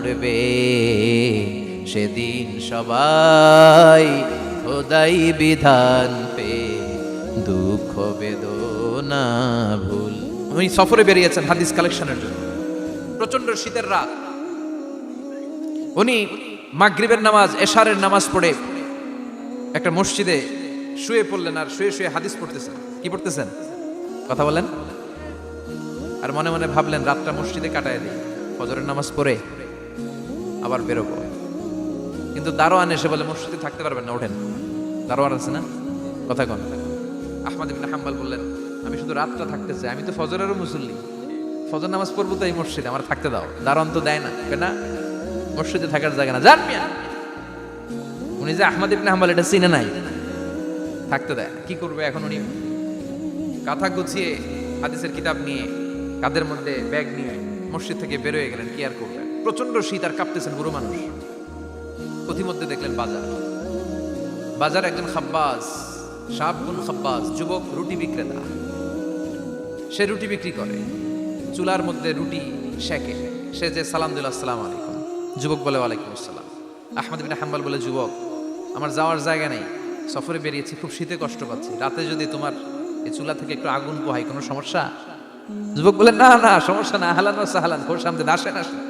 উড়বে সেদিন সবাই খোদাই বিধান পে দুঃখ বেদনা ভুল। উনি সফরে বেরিয়েছেন হাদিস কালেকশনের জন্য। প্রচণ্ড শীতের রাত। উনি মাগরিবের নামাজ, এশারের নামাজ পড়ে একটা মসজিদে শুয়ে পড়লেন আর শুয়ে শুয়ে হাদিস পড়তেছেন। কি পড়তেছেন? কথা বলেন। আর মনে মনে ভাবলেন, রাতটা মসজিদে কাটায় দিই, ফজরের নামাজ পড়ে আবার বেরোবো। কিন্তু দারোয়ান এসে বলে, মসজিদে থাকতে পারবেন না, ওঠেন। দারোয়ান আছে না? কথা কন। আহমদ ইবিন হাম্বাল বললেন, আমি শুধু রাতটা থাকতে চাই। আমি তো ফজরেরও মুসল্লি। ফজর নামাজ পড়ব তো এই মসজিদে, আমার থাকতে দাও। দারোয়ান তো দেয় না। কে না মসজিদে থাকার জায়গা না। মিয়া। উনি যে আহমদ ইবিন হাম্বাল, এটা চিনে নাই। থাকতে দেয়। কি করবে এখন উনি? কাঁথা গুছিয়ে হাদিসের কিতাব নিয়ে কাদের মধ্যে ব্যাগ নিয়ে মসজিদ থেকে বেরোয় গেলেন, কি আর করবেন প্রচণ্ড শীত আর কাঁপতেছেন বুড়ো মানুষ। পথিমধ্যে দেখলেন বাজার। বাজার একজন খাব্বাস সাবগুন খাব্বাস যুবক, রুটি বিক্রেতা। সে রুটি বিক্রি করে। চুলার মধ্যে রুটি শেখে সে যে, সালাম দিল, আসসালাম আলাইকুম। যুবক বলে, ওয়ালাইকুম আসসালাম। আহমদ বিন হাম্বাল বলে, যুবক, আমার যাওয়ার জায়গা নেই। সফরে বেরিয়েছি, খুব শীতে কষ্ট পাচ্ছি। রাতে যদি তোমার এই চুলা থেকে একটু আগুন পোহাই কোনো সমস্যা? যুবক বলে, না না, সমস্যা না। হালান সাহালান। খোর সামনে আসেন আসেন।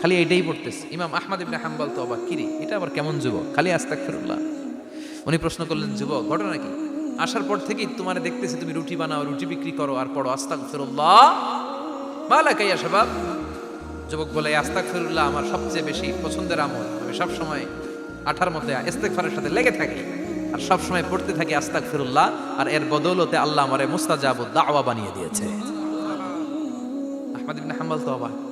খালি এইটাই পড়তেছে। ইমাম আহমদ ইবনে হাম্বাল তো অবাক। কিরি, এটা আবার কেমন যুবক? খালি আস্তাক ফিরুল্লাহ উনি প্রশ্ন করলেন, যুবক, ঘটনা কি? আসার পর থেকেই তোমার দেখতেছি, তুমি রুটি বানাও, রুটি বিক্রি করো আর পড়ো আস্তাক ফিরুল্লাহ মালা কাইয়া সবাব যুবক বলে আস্তাক ফিরুল্লাহ আমার সবচেয়ে বেশি পছন্দের আমল। আমি সবসময় আঠার মধ্যে ইস্তেকফারের সাথে লেগে থাকি আর সবসময় পড়তে থাকি আস্তাক ফিরুল্লাহ আর এর বদৌলতে আল্লাহ আমারে মুস্তাজাবুদ দাওয়া বানিয়ে দিয়েছে। আহমদ ইবনে হাম্বল তো অবাক।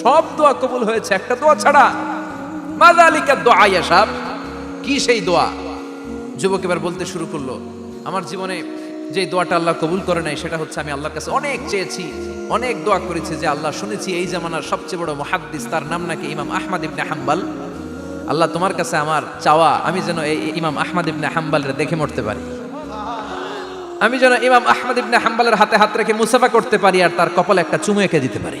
সব দোয়া কবুল হয়েছে, একটা দোয়া ছাড়া। মাদালিকা দোয়া ইয়াসাব কি সেই দোয়া? যুবক এবার বলতে শুরু করল, আমার জীবনে যে দোয়াটা আল্লাহ কবুল করে নাই, সেটা হচ্ছে আমি আল্লাহর কাছে অনেক চেয়েছি, অনেক দোয়া করেছি যে আল্লাহ শুনেছি, এই জামানার সবচেয়ে বড় মহাদ্দিস, তার নাম নাকি ইমাম আহমদ ইবনে হাম্বাল। আল্লাহ তোমার কাছে আমার চাওয়া, আমি যেন এই ইমাম আহমদ ইবনে হাম্বালের দেখে মরতে পারি। আমি যেন ইমাম আহমদ ইবনে হাম্বালের হাতে হাত রেখে মুসাফা করতে পারি আর তার কপালে একটা চুমু এঁকে দিতে পারি।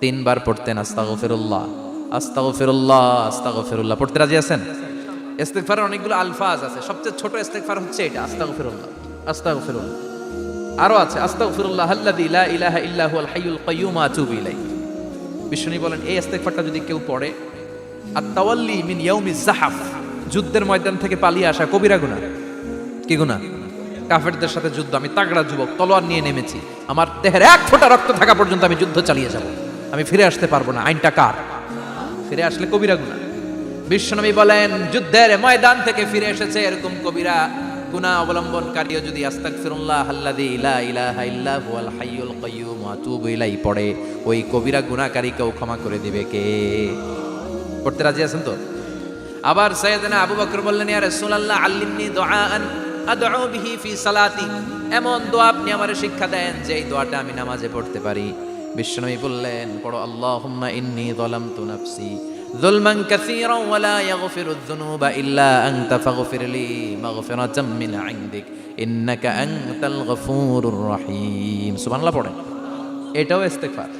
তিনবার পড়তেন আস্তাগফিরুল্লাহ। আস্তাগফিরুল্লাহ আস্তাগফিরুল্লাহ। পড়তে রাজি আছেন? ইস্তেগফারের অনেকগুলো আলফাজ আছে। সবচেয়ে ছোট ইস্তেগফার হচ্ছে এটা, আস্তাগফিরুল্লাহ আস্তাগফিরুল্লাহ। আরও আছে, আস্তাগফিরুল্লাহ আল্লাযী লা ইলাহা ইল্লা হুয়াল হাইয়ুল কাইয়্যুম আতুবু ইলাইহি। বিষ্ণু বলেন, এই ইস্তেগফারটা যদি কেউ পড়ে আর তাওয়াল্লি মিন ইয়াউমিজ জাহাফ যুদ্ধের ময়দান থেকে পালিয়ে আসা কবিরা গুনাহ। কি গুনাহ? কাফেরদের সাথে যুদ্ধ, আমি তাগড়া যুবক, তলোয়ার নিয়ে নেমেছি। আমার দেহের এক ফোঁটা রক্ত থাকা পর্যন্ত আমি যুদ্ধ চালিয়ে যাব। আমি ফিরে আসতে পারব না। আইনটা কার? ফিরে আসলে কবিরা গুনাহ বিশ্বনবী বলেন, যুদ্ধের ময়দান থেকে ফিরে এসেছে এরকম কবিরা। গুনাহ অবলম্বনকারীও যদি পড়ে, ওই কবিরা গুনাহকারীকেও ক্ষমা করে দিবে কে? পড়তে রাজি আছেন তো? আবার সৈয়দনা আবু বকর বললেন, ইয়া রাসূলুল্লাহ, আল্লিমনি দুআআন আদউ বিহি ফি সালাতি। এমন দোয়া আপনি আমারে শিক্ষা দেন যে এই দোয়াটা আমি নামাজে পড়তে পারি। বিশ্বনবী বললেন, পড়ো, আল্লাহুম্মা ইন্নী যালামতু নাফসি যুলমান কাসীরান ওয়া লা ইয়াগফিরু যুনুবা ইল্লা আনতা ফাগফির লি মাগফিরাতাম মিন ইনদিক, ইন্নাকা আনতাল গফুরুর রহিম। সুবহানাল্লাহ পড়েন। এটাও ইস্তেগফার।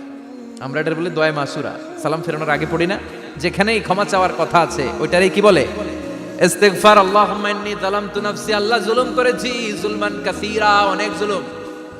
আমরা এটার বলি দোয়া মাসুরা। সালাম ফেরানোর আগে পড়ি না? যেখানেই ক্ষমা চাওয়ার কথা আছে, ওইটারই কি বলে? ইস্তেগফার, আল্লাহুম্মা ইন্নী যালামতু নাফসি। আল্লাহ জুলুম করেছি, জুলমান কাসীরা অনেক জুলুম।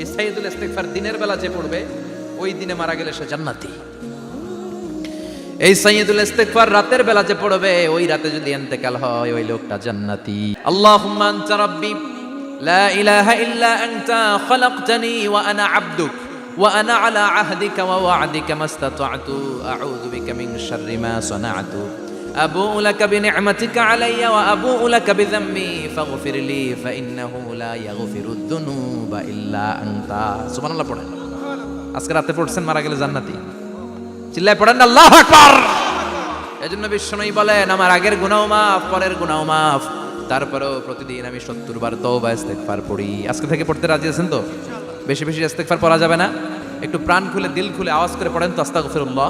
এই সাইদুল ইস্তেকফার দিনের বেলা যে পড়বে, ওই দিনে মারা গেলে সে জান্নাতি। এই সাইয়দুল ইস্তেকফার রাতের বেলা যে পড়বে, ওই রাতে যদি ইন্তেকাল হয়, ওই লোকটা জান্নাতি। আল্লাহুম্মা আনতা রাব্বি, লা ইলাহা ইল্লা আনতা, খলাকতানি ওয়া আনা আবদুক, ওয়া আনা আলা আহদিকা ওয়া ওয়া'দিকা মাস্তাতা'তু, আ'উযু বিকা মিন শাররি মা সানা'তু। أبوء لك بنعمتك علي وأبوء لك بذنبي فاغفر لي فإنه لا يغفر الذنوب إلا أنت سبحان الله পড়েন আজকে রাতে পড়ছেন মারা গেলে জান্নাতি চিল্লায় পড়েন আল্লাহ আকবার এজন্য বিশ্বনবী বলেন আমার আগের গুনাহ মাফ পরের গুনাহ মাফ তারপরেও প্রতিদিন আমি সত্তর বার তওবা ইস্তেগফার পড়ি আজকে থেকে পড়তে রাজি আছেন তো বেশি বেশি ইস্তেগফার পড়া যাবে না একটু প্রাণ খুলে দিল খুলে আওয়াজ করে পড়েন তো আস্তাগফিরুল্লাহ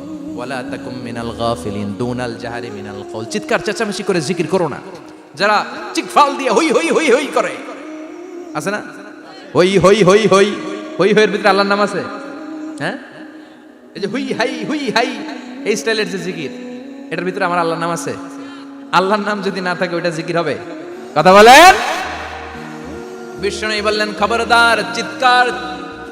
ওয়ালা তাকুম মিনাল গাফিলিন দুনাল জাহারি মিনাল কওল চিৎকার, চেঁচামেচি করে জিকির করো না। যারা চিকফাল দিয়ে হই হই হই হই করে। আছে না? হই হই হই হই। হই, হইয়ের ভিতরে আল্লাহর নাম আছে? হ্যাঁ? এই যে হুই, হাই হুই, হাই, এই স্টাইলের যে জিকির, এটার ভিতরে আমার আল্লাহর নাম আছে? আল্লাহর নাম যদি না থাকে, ওইটা জিকির হবে। কথা বলেন? বিষ্ণু বললেন, খবরদার, চিৎকার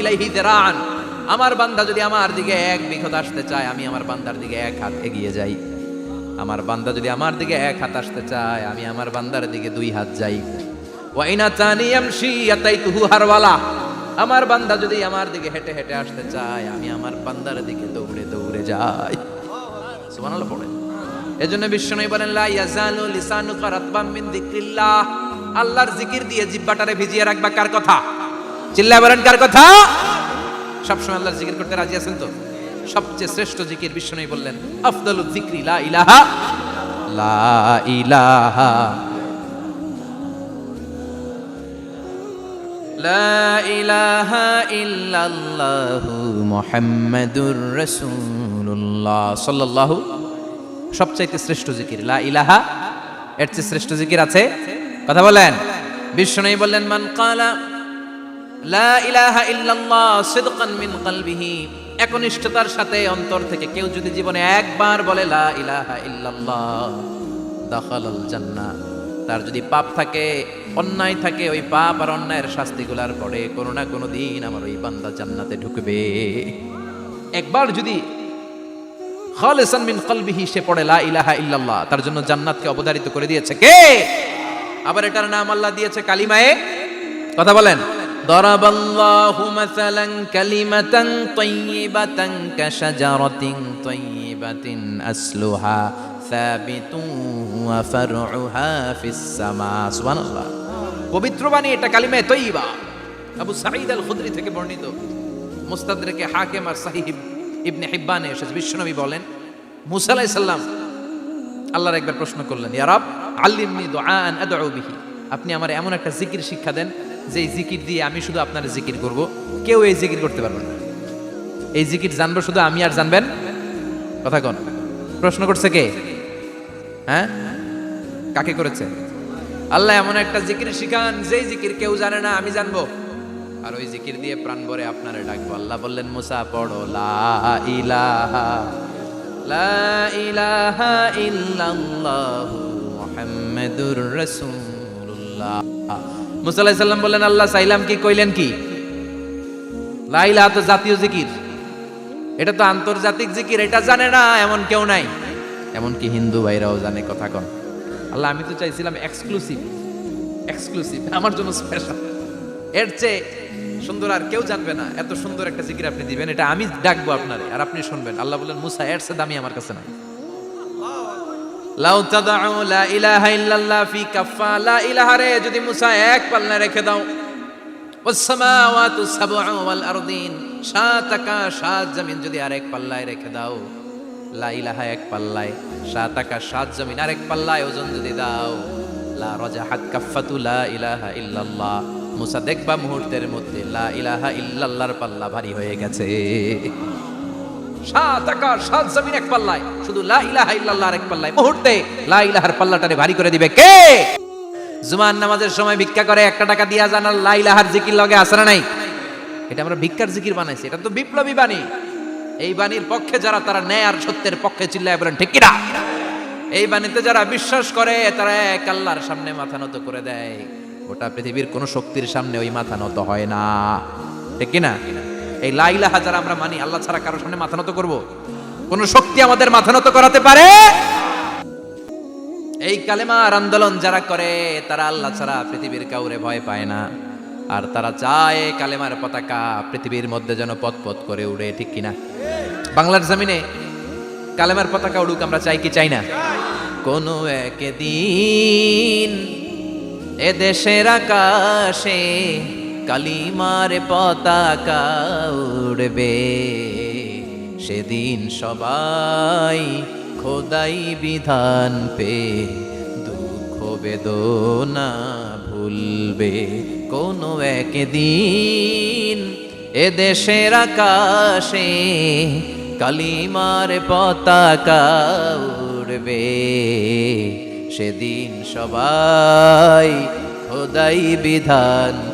ইলাইহি যিরাআন আমার বান্দা যদি আমার দিকে এক বিঘত আসতে চায়, আমি আমার বান্দার দিকে এক হাত এগিয়ে যাই। আমার বান্দা যদি আমার দিকে এক হাত আসতে চায়, আমি আমার বান্দার দিকে দুই হাত যাই। ওয়াইনা তানি ইয়ামশি ইয়াতাইতুহু হারওয়ালা আমার বান্দা যদি আমার দিকে হেঁটে হেঁটে আসতে চায়, আমি আমার বান্দার দিকে দৌড়ে দৌড়ে যাই। সুবহানাল্লাহ পড়ে। এজন্য বিশ্বনবী বলেন, লা ইয়াজালু লিসানুকা রাতবাম মিন যিকরিল্লাহ। আল্লাহর জিকির দিয়ে জিব্বাটারে ভিজিয়ে রাখবা কার কথা? চিল্লায় বলেন কার কথা? সবসময় আল্লাহর জিকির করতে রাজি আছেন তো? সবচেয়ে শ্রেষ্ঠ জিকির বিশ্বনবী বললেন, আফদালু যিকরি, লা ইলাহা লা ইলাহা লা ইলাহা ইল্লাল্লাহু মুহাম্মাদুর রাসূলুল্লাহ। সাল্লাল্লাহু, সবচাইতে শ্রেষ্ঠ জিকির, লা ইলাহা, এর চেয়ে শ্রেষ্ঠ জিকির আছে কথা বলেন। বিষ্ণু বললেন, মান কালা, লা ইলাহা ইল্লাল্লাহ সিদকান মিন কলবিহি। একনিষ্ঠতার সাথে অন্তর থেকে কেউ যদি জীবনে একবার বলে, লা ইলাহা ইল্লাল্লাহ দাখালাল জান্নাহ, তার যদি পাপ থাকে, অন্যায় থাকে, ওই পাপ আর অন্যায়ের শাস্তিগুলার পরে কোনো না কোনো দিন আমার ওই বান্দা জান্নাতে ঢুকবে। একবার যদি খালিসান মিন কলবিহি সে পড়ে, লা ইলাহা ইল্লাল্লাহ, তার জন্য জান্নাতকে অবধারিত করে দিয়েছে কে? আবার এটার নাম আল্লাহ দিয়েছে কালিমায়ে। কথা বলেন। দরাবাল্লাহু মাসালান কালিমাতান তাইয়িবাতান কাশাজারাতিন তাইয়িবাতিন আসলুহা সাবিতুন ওয়া ফারউহা ফিস সামা। সুবহানাল্লাহ। পবিত্র বাণী এটা কালিমায়ে তৈয়বা। আবু সাঈদ আল খুদরি থেকে বর্ণিত। মুস্তাদরেকে হাকিম আর সাহিব ইবনে হিব্বানে এসেছে। বিশ্বনবী বলেন, মুসা আলাইহিস সালাম আল্লাহর একবার প্রশ্ন করলেন ইয়ারাব আল্লিমনি আদউ বিহি। আপনি আমার এমন একটা জিকির শিক্ষা দেন যে জিকির দিয়ে আমি শুধু আপনার জিকির করব। কেউ এই জিকির করতে পারবে না। এই জিকির জানব শুধু আমি আর জানবেন? কথা কোন। প্রশ্ন করছে কে? হ্যাঁ? কাকে করেছে? আল্লাহ এমন একটা জিকির শিখান, যেই জিকির কেউ জানে না, আমি জানব। আর ওই জিকির দিয়ে প্রাণ ভরে আপনারে ডাকবো। আল্লাহ বললেন, মুসা, পড়ো, লা ইলাহা লা ইলাহা ইল্লাল্লাহু। মুহাম্মাদুর রাসূলুল্লাহ। মুসা বললেন, আল্লাহ কি, কইলেন কি? লা ইলাহা তো জাতীয় জিকির। এটা তো আন্তর্জাতিক জিকির, এটা জানে না, এমন কেউ নাই। হিন্দু ভাইরাও জানে, কথা কন। আল্লাহ, আমি তো চাইছিলাম এক্সক্লুসিভ এক্সক্লুসিভ আমার জন্য স্পেশাল এর চেয়ে সুন্দর আর কেউ জানবে না, এত সুন্দর একটা জিকির আপনি দিবেন, এটা আমি ডাকবো আপনারে, আর আপনি শুনবেন। আল্লাহ বললেন, মুসা, এর চেয়ে দামি আমার কাছে নাই। লাউ লা ইলাহা লা যদি মুসা এক পাল্লা রেখে দাও। সাত জমিন যদি আরেক পাল্লায় রেখে দাও। লা ইলাহা এক পাল্লায়, সাত আকাশ সাত জমিন আরেক পাল্লায় ওজন যদি দাও। লা ইলাহা দেখবা মুহূর্তের মধ্যে লা ইলাহা ইল্লাল্লাহর পাল্লা ভারী হয়ে গেছে। সাত আকাশ সাত জমিন এক পাল্লায়। শুধু লা ইলাহা ইল্লাল্লাহর এক পাল্লায়। মুহূর্তে লা ইলাহার পাল্লাটারে ভারী করে দিবে কে? জুমান নামাজের সময় ভিক্ষা করে একটা টাকা দিয়া জানার লা ইলাহার জিকির লগে আসরা নাই? এটা আমরা ভিক্ষার জিকির বানাইছি, এটা তো বিপ্লবী বাণী। এই বাণীর পক্ষে যারা, তারা ন্যায় আর সত্যের পক্ষে চিল্লায় বলেন, ঠিক কিনা? এই বাণীতে যারা বিশ্বাস করে, তারা এক আল্লাহর সামনে মাথা নত করে দেয়। গোটা পৃথিবীর কোন শক্তির সামনে ওই মাথা নত হয় না। ঠিক কিনা? এই লাইলাহা যারা আমরা মানি, আল্লাহ ছাড়া কারোর সামনে মাথা নত করব? কোন শক্তি আমাদের মাথা নত করাতে পারে? এই কালেমার আন্দোলন যারা করে, তারা আল্লাহ ছাড়া পৃথিবীর কাউরে ভয় পায় না। আর তারা চায় কালেমার পতাকা পৃথিবীর মধ্যে যেন পথ পথ করে উড়ে, ঠিক কিনা? বাংলার জমিনে কালেমার পতাকা উড়ুক, আমরা চাই কি চাই না? কোন একদিন এ দেশের আকাশে কালিমার পতাকা উড়বে। সেদিন সবাই খোদাই বিধান পে দুঃখ বেদনা ভুলবে। কোনো একদিন এ দেশের আকাশে কালিমার পতাকা উড়বে। সেদিন সবাই খোদাই বিধান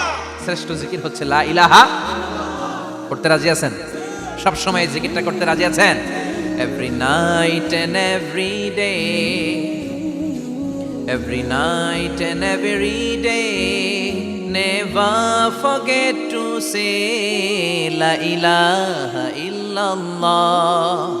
শ্রেষ্ঠ জিকির হচ্ছে লা ইলাহা করতে রাজি আছেন সব সময় জিকিরটা করতে রাজি আছেন every night and every day every night and every day. Never forget to say, La ilaha illallah.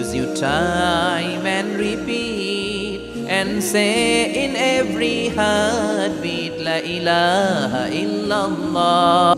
use your time and repeat and say in every heartbeat, La ilaha illallah.